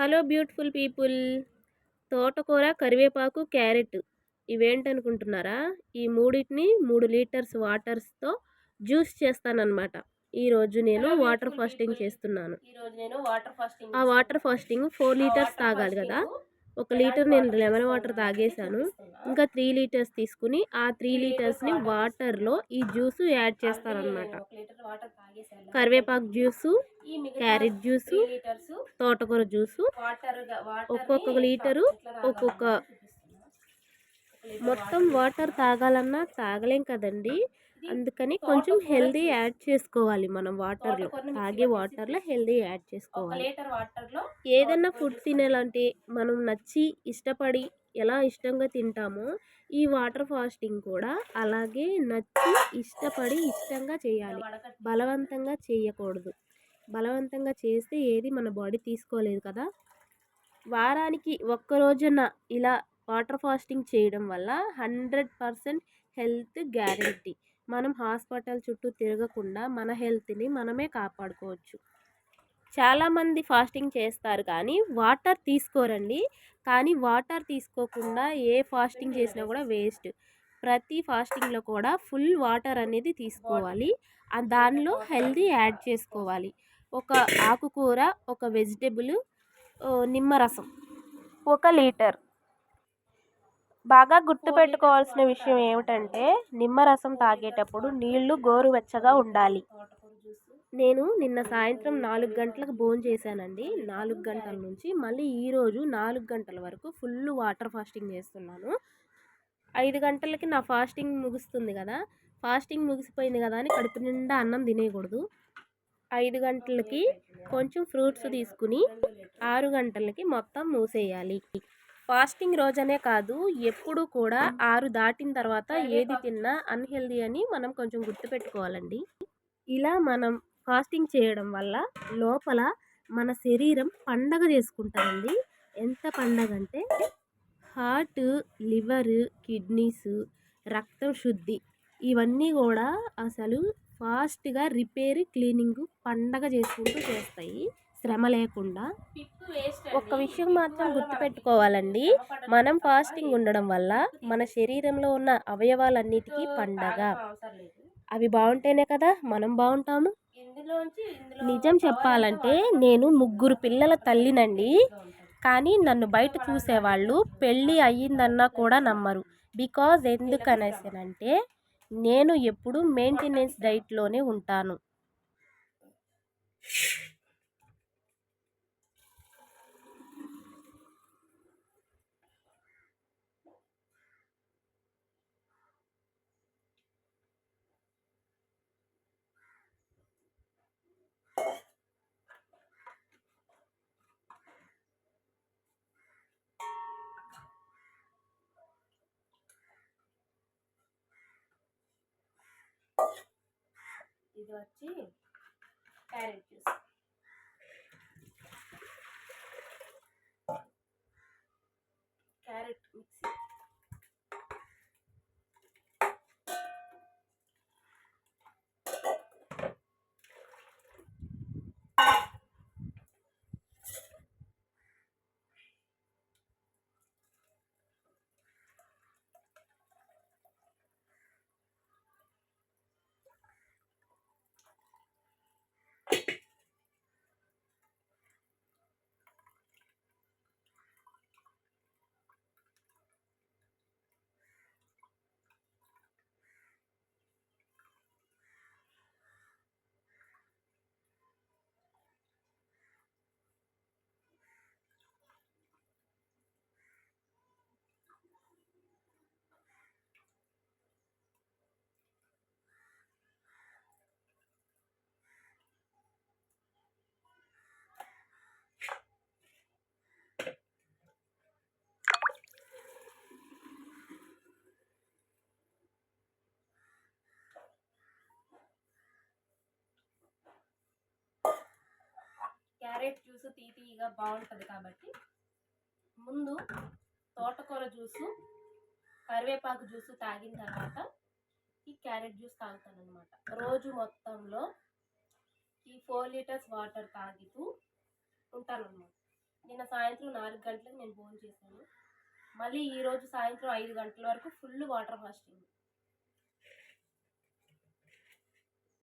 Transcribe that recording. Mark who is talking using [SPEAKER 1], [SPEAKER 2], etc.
[SPEAKER 1] Hello beautiful people. తోటకూర కరివేపాకు carrot ఇవేంటనుకుంటున్నారా? ఈ మూడింటిని మూడు లీటర్స్ వాటర్స్తో జ్యూస్ చేస్తానన్నమాట. ఈరోజు నేను వాటర్ ఫాస్టింగ్ చేస్తున్నాను.
[SPEAKER 2] ఈరోజు నేను వాటర్ ఫాస్టింగ్
[SPEAKER 1] ఆ వాటర్ ఫాస్టింగ్ ఫోర్ లీటర్స్ తాగాలి కదా. ఒక లీటర్ నేను లెమన్ వాటర్ తాగేశాను. ఇంకా త్రీ లీటర్స్ తీసుకుని ఆ త్రీ లీటర్స్ని వాటర్లో ఈ జ్యూస్ యాడ్
[SPEAKER 2] తాగేసాను
[SPEAKER 1] కరివేపాకు జ్యూసు క్యారెట్ జ్యూసు తోటకూర జ్యూసు ఒక్కొక్క లీటరు ఒక్కొక్క మొత్తం వాటర్ తాగాలన్నా తాగలేం కదండి. అందుకని కొంచెం హెల్దీ యాడ్ చేసుకోవాలి మనం వాటర్లో. తాగే వాటర్లో హెల్దీ యాడ్ చేసుకోవాలి.
[SPEAKER 2] లీటర్ వాటర్లో
[SPEAKER 1] ఏదైనా ఫుడ్ తినాలంటే మనం నచ్చి ఇష్టపడి ఎలా ఇష్టంగా తింటామో ఈ వాటర్ ఫాస్టింగ్ కూడా అలాగే నచ్చి ఇష్టపడి ఇష్టంగా చేయాలి. బలవంతంగా చేయకూడదు. బలవంతంగా చేస్తే ఏది మన బాడీ తీసుకోలేదు కదా! వారానికి ఒక్క రోజున ఇలా వాటర్ ఫాస్టింగ్ చేయడం వల్ల హండ్రెడ్ పర్సెంట్ హెల్త్ గ్యారంటీ. మనం హాస్పిటల్ చుట్టూ తిరగకుండా మన హెల్త్ని మనమే కాపాడుకోవచ్చు. చాలామంది ఫాస్టింగ్ చేస్తారు కానీ వాటర్ తీసుకోరండి. కానీ వాటర్ తీసుకోకుండా ఏ ఫాస్టింగ్ చేసినా కూడా వేస్ట్. ప్రతి ఫాస్టింగ్లో కూడా ఫుల్ వాటర్ అనేది తీసుకోవాలి. దానిలో హెల్దీ యాడ్ చేసుకోవాలి. ఒక ఆకుకూర ఒక వెజిటేబుల్ నిమ్మరసం ఒక లీటర్. బాగా గుర్తుపెట్టుకోవాల్సిన విషయం ఏమిటంటే నిమ్మరసం తాగేటప్పుడు నీళ్ళు గోరువెచ్చగా ఉండాలి. నేను నిన్న సాయంత్రం నాలుగు గంటలకు భోజనం చేశానండి. నాలుగు గంటల నుంచి మళ్ళీ ఈరోజు నాలుగు గంటల వరకు ఫుల్ వాటర్ ఫాస్టింగ్ చేస్తున్నాను. ఐదు గంటలకి నా ఫాస్టింగ్ ముగుస్తుంది కదా. ఫాస్టింగ్ ముగిసిపోయింది కదా అని కడుపు నిండా అన్నం తినేయకూడదు. ఐదు గంటలకి కొంచెం ఫ్రూట్స్ తీసుకుని ఆరు గంటలకి మొత్తం మూసేయాలి. ఫాస్టింగ్ రోజనే కాదు ఎప్పుడు కూడా ఆరు దాటిన తర్వాత ఏది తిన్నా అన్హెల్దీ అని మనం కొంచెం గుర్తుపెట్టుకోవాలండి. ఇలా మనం ఫాస్టింగ్ చేయడం వల్ల లోపల మన శరీరం పండగ చేసుకుంటారండి ఎంత పండగ అంటే హార్ట్ లివర్ కిడ్నీస్ రక్తం శుద్ధి ఇవన్నీ కూడా అసలు ఫాస్ట్గా రిపేర్ క్లీనింగ్ పండగ చేసుకుంటూ చేస్తాయి. శ్రమ లేకుండా ఒక్క విషయం మాత్రం గుర్తుపెట్టుకోవాలండి. మనం ఫాస్టింగ్ ఉండడం వల్ల మన శరీరంలో ఉన్న అవయవాలన్నిటికీ పండగ. అవి బాగుంటేనే కదా మనం బాగుంటాము? నిజం చెప్పాలంటే నేను ముగ్గురు పిల్లల తల్లినండి. కానీ నన్ను బయట చూసేవాళ్ళు పెళ్ళి అయ్యిందన్నా కూడా నమ్మరు. బికాజ్ ఎందుకనేసానంటే నేను ఎప్పుడు మెయింటెనెన్స్ డైట్లోనే ఉంటాను.
[SPEAKER 2] ఇది వచ్చి carrot juice. Carrot mixie. Carrot juice తీతీగా బాగుంటుంది కాబట్టి. ముందు తోటకూర జ్యూసు కరివేపాకు జ్యూసు తాగిన తర్వాత ఈ క్యారెట్ జ్యూస్ తాగుతాను అనమాట రోజు మొత్తంలో ఈ ఫోర్ లీటర్స్ వాటర్ తాగుతూ ఉంటాను అనమాట
[SPEAKER 1] నిన్న సాయంత్రం నాలుగు గంటలకు నేను ఫోన్ చేశాను. మళ్ళీ ఈరోజు సాయంత్రం ఐదు గంటల వరకు ఫుల్ వాటర్ ఫాస్టింగ్.